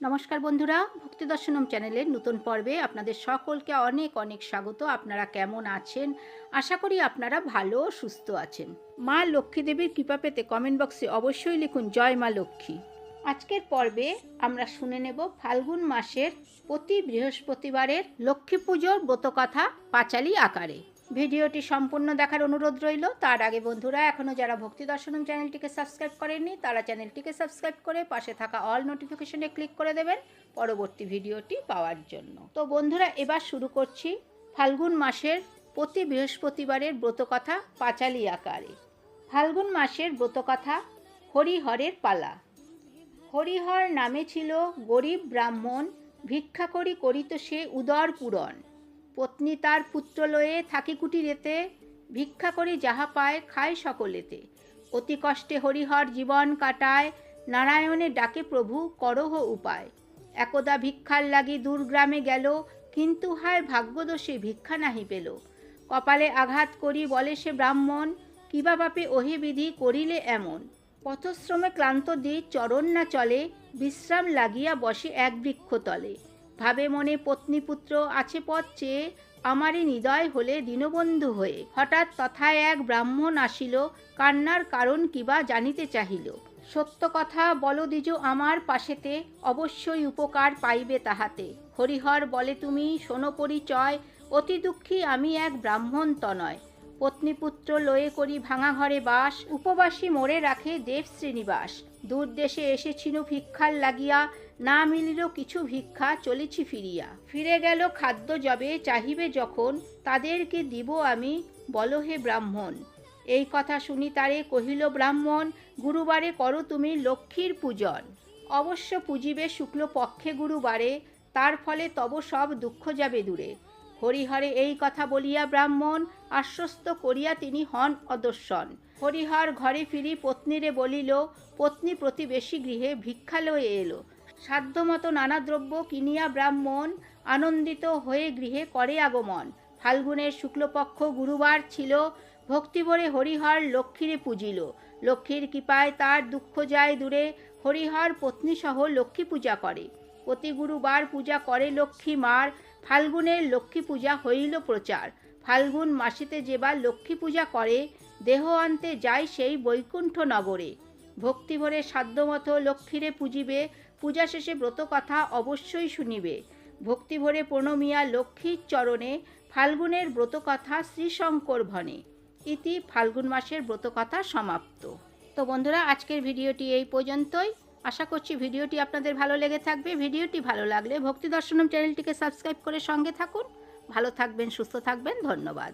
নমস্কার বন্ধুরা, ভক্তি দর্শনম চ্যানেলের নতুন পর্বে আপনাদের সকলকে অনেক অনেক স্বাগত। আপনারা কেমন আছেন? আশা করি আপনারা ভালো সুস্থ আছেন। মা লক্ষ্মী দেবীর কৃপা পেতে কমেন্ট বক্সে অবশ্যই লিখুন, জয় মা লক্ষ্মী। আজকের পর্বে আমরা শুনে নেব ফাল্গুন মাসের প্রতি বৃহস্পতিবারের লক্ষ্মী পুজোর ব্রতকথা পাঁচালি আকারে। ভিডিওটি সম্পূর্ণ দেখার অনুরোধ রইল। তার আগে বন্ধুরা এখনও যারা ভক্তি দর্শনম চ্যানেলটিকে সাবস্ক্রাইব করেননি, তারা চ্যানেলটিকে সাবস্ক্রাইব করে পাশে থাকা অল নোটিফিকেশনে ক্লিক করে দেবেন পরবর্তী ভিডিওটি পাওয়ার জন্য। তো বন্ধুরা, এবার শুরু করছি ফাল্গুন মাসের প্রতি বৃহস্পতিবারের ব্রতকথা পাঁচালি আকারে। ফাল্গুন মাসের ব্রতকথা হরিহরের পালা। হরিহর নামে ছিল গরিব ব্রাহ্মণ, ভিক্ষা করি করিত সে উদর পূরণ পত্নী তার পুত্র লয়ে থাকি কুটিরেতে ভিক্ষা করি যাহা পায় খায় সকলেতে। অতি কষ্টে হরিহর জীবন কাটায় নারায়ণের ডাকে প্রভু, করহ উপায়। একদা ভিক্ষার লাগি দূরগ্রামে গেল, কিন্তু হায় ভাগ্যদোষে ভিক্ষা নাহি পেল। কপালে আঘাত করি বলে সে ব্রাহ্মণ কিবা বাপে ওহে বিধি করিলে এমন? পথশ্রমে ক্লান্ত দি চরণ না চলে, বিশ্রাম লাগিয়া বসে এক বৃক্ষ তলে ভাবে মনে পত্নী পুত্র আছে পথ চেয়ে আমারই হৃদয় হলে দীনবন্ধু হয়ে। হঠাৎ তথায় এক ব্রাহ্মণ আসিল, কান্নার কারণ কিবা জানিতে চাহিল। সত্য কথা বল দ্বিজ আমার পাশেতে, অবশ্যই উপকার পাইবে তাহাতে। হরিহর বলে তুমি, শোনো পরিচয়, অতি দুঃখী আমি এক ব্রাহ্মণ তনয়। পত্নীপুত্র লয়ে করি ভাঙা ঘরে বাস, উপবাসী মোড়ে রাখে দেব শ্রীনিবাস। দূর দেশে এসেছিল ভিক্ষার লাগিয়া, না মিলিল কিছু ভিক্ষা চলেছি ফিরিয়া। ফিরে গেল খাদ্য জবে চাহিবে যখন, তাদেরকে দিব আমি, বলো হে ব্রাহ্মণ। এই কথা শুনি তারে কহিল, ব্রাহ্মণ, গুরুবারে করো তুমি লক্ষ্মীর পূজন। অবশ্য পুজিবে শুক্ল পক্ষে গুরুবারে, তার ফলে তব সব দুঃখ যাবে দূরে। হরিহরে এই কথা বলিয়া ব্রাহ্মণ আশ্বস্ত করিয়া তিনি হন অদর্শন। হরিহর ঘরে ফিরি পত্নীরে বলিল, পত্নী প্রতিবেশী গৃহে ভিক্ষা লয়ে এলো। সাধ্যমতো নানা দ্রব্য কিনিয়া ব্রাহ্মণ আনন্দিত হয়ে গৃহে করে আগমন। ফাল্গুনের শুক্লপক্ষ গুরুবার ছিল, ভক্তিভরে হরিহর লক্ষ্মীরে পুজিল। লক্ষ্মীর কৃপায় তার দুঃখ যায় দূরে, হরিহর পত্নীসহ লক্ষ্মী পূজা করে। প্রতি গুরুবার পূজা করে লক্ষ্মী মার ফাল্গুনের লক্ষ্মী পূজা হইল প্রচার। ফাল্গুন মাসেতে যেবার লক্ষ্মী পূজা করে, দেহ আনতে যায় সেই বৈকুণ্ঠ নগরে। ভক্তিভরে সাধ্যমতো লক্ষ্মীরে পুজিবে, পূজা শেষে ব্রত কথা অবশ্যই শুনিবে। ভক্তিভরে প্রণমিয়া লক্ষ্মীর চরণে ফাল্গুনের ব্রতকথা শ্রীশঙ্কর ভনে। ইতি ফাল্গুন মাসের ব্রতকথা সমাপ্ত। তো বন্ধুরা, আজকের ভিডিওটি এই পর্যন্তই। আশা করছি ভিডিওটি আপনাদের ভালো লেগে থাকবে। ভিডিওটি ভালো লাগলে ভক্তি দর্শনম চ্যানেলটিকে সাবস্ক্রাইব করে সঙ্গে থাকুন। ভালো থাকবেন, সুস্থ থাকবেন, ধন্যবাদ।